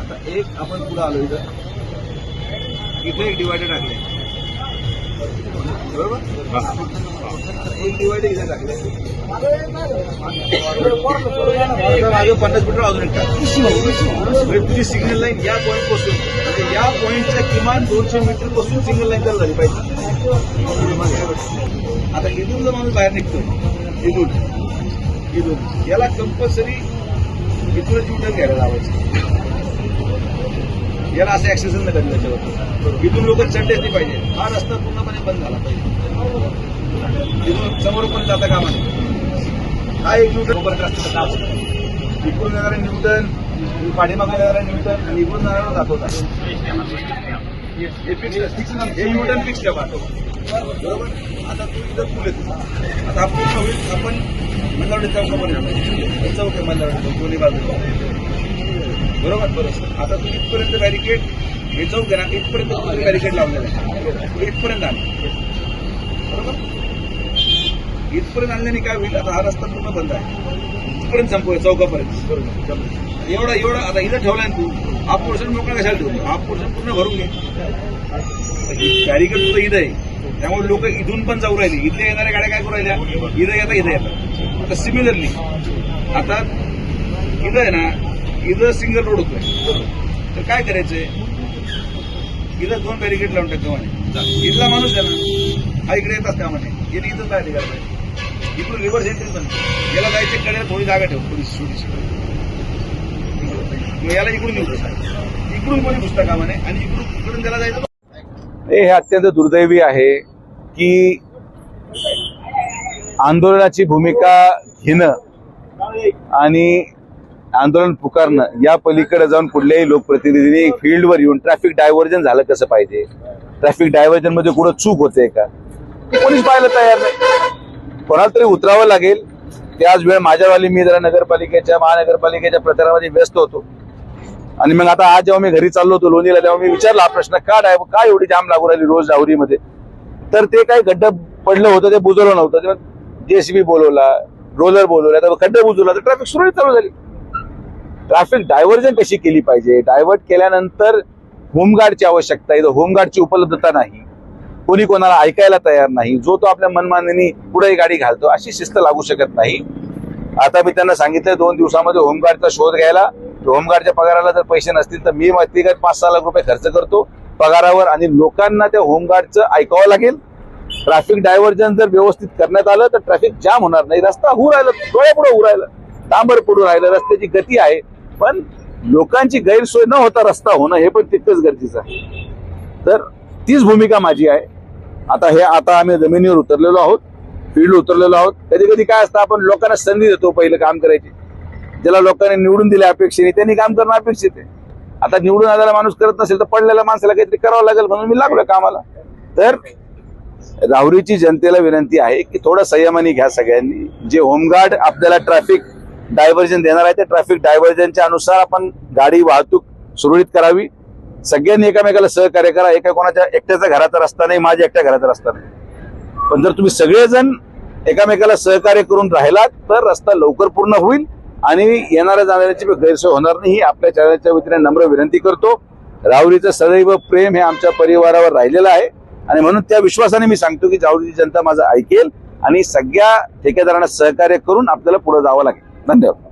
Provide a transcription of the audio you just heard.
आता एक आपण पुढे आलो इथं. इथं एक डिवायडर आहे बरोबर? पन्नास मीटर अजून एक तुझी सिग्नल लाईन या पॉईंटपासून म्हणजे या पॉईंटच्या किमान दोनशे मीटरपासून सिग्नल लाईन चालू झाली पाहिजे. आता इथून जर माणूस बाहेर निघतो इथून इथून याला कंपल्सरी इथूनच युटर्न घ्यायला लावायचं. याला असं ऍक्सेस नाही करेल त्याच्यावर इथून लोक चढलेच नाही पाहिजे. हा रस्ता पूर्णपणे बंद झाला पाहिजे. इथून समोर पण जाता कामा हा एक न्यूटन उभं रस्त्याचं काम असतं. इकडून येणारा न्यूटन पाठीमागे येणारा न्यूटन आणि इकडून जाणारा दाखवता हे हे न्यूटन फिक्स ठेवा बरोबर? आता तू इथं फुल येतो आता आपण आपण मल्लावडी चौकामध्ये चौक आहे मल्लावडी चौक दोन्ही बाजूला. बरोबर बरोबर. आता तू इथपर्यंत बॅरिकेड हे चौक आहे ना. इथपर्यंत बॅरिकेड लावलेलं आहे. इथपर्यंत आण बरोबर? इथपर्यंत आणल्याने काय होईल? आता हा रस्ता पूर्ण बंद आहे. इथपर्यंत संपवूया चौकापर्यंत. बरोबर एवढा एवढा आता इथं ठेवलाय ना तू. हा पोर्शन मोकळा कशाला ठेवतो? हा पोर्शन पूर्ण भरून घे. बॅरिकेड तुझं इथं आहे. त्यामुळे लोक इथून पण जाऊ राहिले. इथल्या येणाऱ्या गाड्या काय करू राहिल्या? इथं येतात इथं येतात आता सिमिलरली आता इथं आहे ना इथं सिंगल रोड होतोय. तर काय करायचंय? इथं दोन बॅरिकेड लावून टाकतो म्हणे. इथला माणूस आहे ना हा इकडे येतात का म्हणे. याने इथं काय पाहिजे इकडून रिव्हर्स एंट्री पण याला जायचे कडे थोडी जागा ठेव. पोलीस छोटीशी मग याला इकडून येऊ इकडून कोणी पुस्तक का म्हणे? आणि इकडून इकडून त्याला जायचं हे अत्यंत दुर्दैवी आहे की आंदोलनाची भूमिका घेणं आणि आंदोलन पुकारणं या पलीकडे जाऊन कुठल्याही लोकप्रतिनिधींनी फील्डवर येऊन ट्रॅफिक डायव्हर्जन झालं कसं पाहिजे? ट्रॅफिक डायव्हर्जनमध्ये कुठं चूक होते का? कोणीच पाहायला तयार नाही. कोणाला तरी उतरावं लागेल. त्याच वेळ माझ्यावाली मी जरा नगरपालिकेच्या महानगरपालिकेच्या प्रचारामध्ये व्यस्त होतो. आणि मग आता आज जेव्हा मी घरी चाललो होतो लोणीला तेव्हा मी विचारला हा प्रश्न का डाय का एवढी जाम लागू राहिली रोज डावरीमध्ये तर ते काही खड्डं पडलं होतं ते बुजवलं नव्हतं. जेसीबी बोलवला रोलर बोलवला तर खड्डा बुजवला तर ट्रॅफिक सुरळीत चालू झाली. ट्रॅफिक डायव्हर्जन कशी केली पाहिजे? डायव्हर्ट केल्यानंतर होमगार्डची आवश्यकता आहे. होमगार्डची उपलब्धता नाही. कोणी कोणाला ऐकायला तयार नाही. जो तो आपल्या मनमानीने पुढे गाडी घालतो अशी शिस्त लागू शकत नाही. आता मी त्यांना सांगितलं दोन दिवसामध्ये होमगार्डचा शोध घ्यायला. होमगार्डच्या पगाराला जर पैसे नसतील तर मी व्यक्तिगत पाच सहा लाख रुपये खर्च करतो पगारावर आणि लोकांना त्या होमगार्डचं ऐकावं लागेल. ट्रॅफिक डायव्हर्जन जर व्यवस्थित करण्यात आलं तर ट्रॅफिक जाम होणार नाही. रस्ता होऊ राहिला डोळ्यापुढे होऊ राहिलं. डांबर पडू राहिलं रस्त्याची गती आहे. पण लोकांची गैरसोय न होता रस्ता होणं हे पण तितकंच गरजेचं आहे. तर तीच भूमिका माझी आहे. आता हे आता आम्ही जमिनीवर उतरलेलो आहोत फील्ड उतरलेलो आहोत. कधी कधी काय असतं आपण लोकांना संधी देतो पहिलं काम करायची. ज्याला लोकांनी निवडून दिले अपेक्षेने त्यांनी काम करणं अपेक्षित आहे. आता निवडून आलेला माणूस करत नसेल तर पडलेल्या माणसाला काहीतरी करावं लागेल म्हणून मी लागलो कामाला. तर राहुरीची जनतेला विनंती आहे की थोडं संयमाने घ्या सगळ्यांनी. जे होमगार्ड आपल्याला ट्रॅफिक डायव्हर्जन देणार आहे. त्या ट्रॅफिक डायव्हर्जनच्या अनुसार आपण गाडी वाहतूक सुरळीत करावी. सगळ्यांनी एकामेकाला सहकार्य करा. एका कोणाच्या एकट्याचा घराचा रस्ता नाही माझ्या एकट्या घराचा रस्ता नाही. पण जर तुम्ही सगळेजण एकामेकाला सहकार्य करून राहिलात तर रस्ता लवकर पूर्ण होईल आणि येणाऱ्या जाणाऱ्याची गैरसोय होणार नाही. ही आपल्या चॅनलच्या वतीने नम्र विनंती करतो. राहुरीचं सदैव प्रेम हे आमच्या परिवारावर राहिलेलं आहे. आणि म्हणून त्या विश्वासाने मी सांगतो की राहुरीची जनता माझं ऐकेल आणि सगळ्या ठेकेदारांना सहकार्य करून आपल्याला पुढे जावं लागेल. धन्यवाद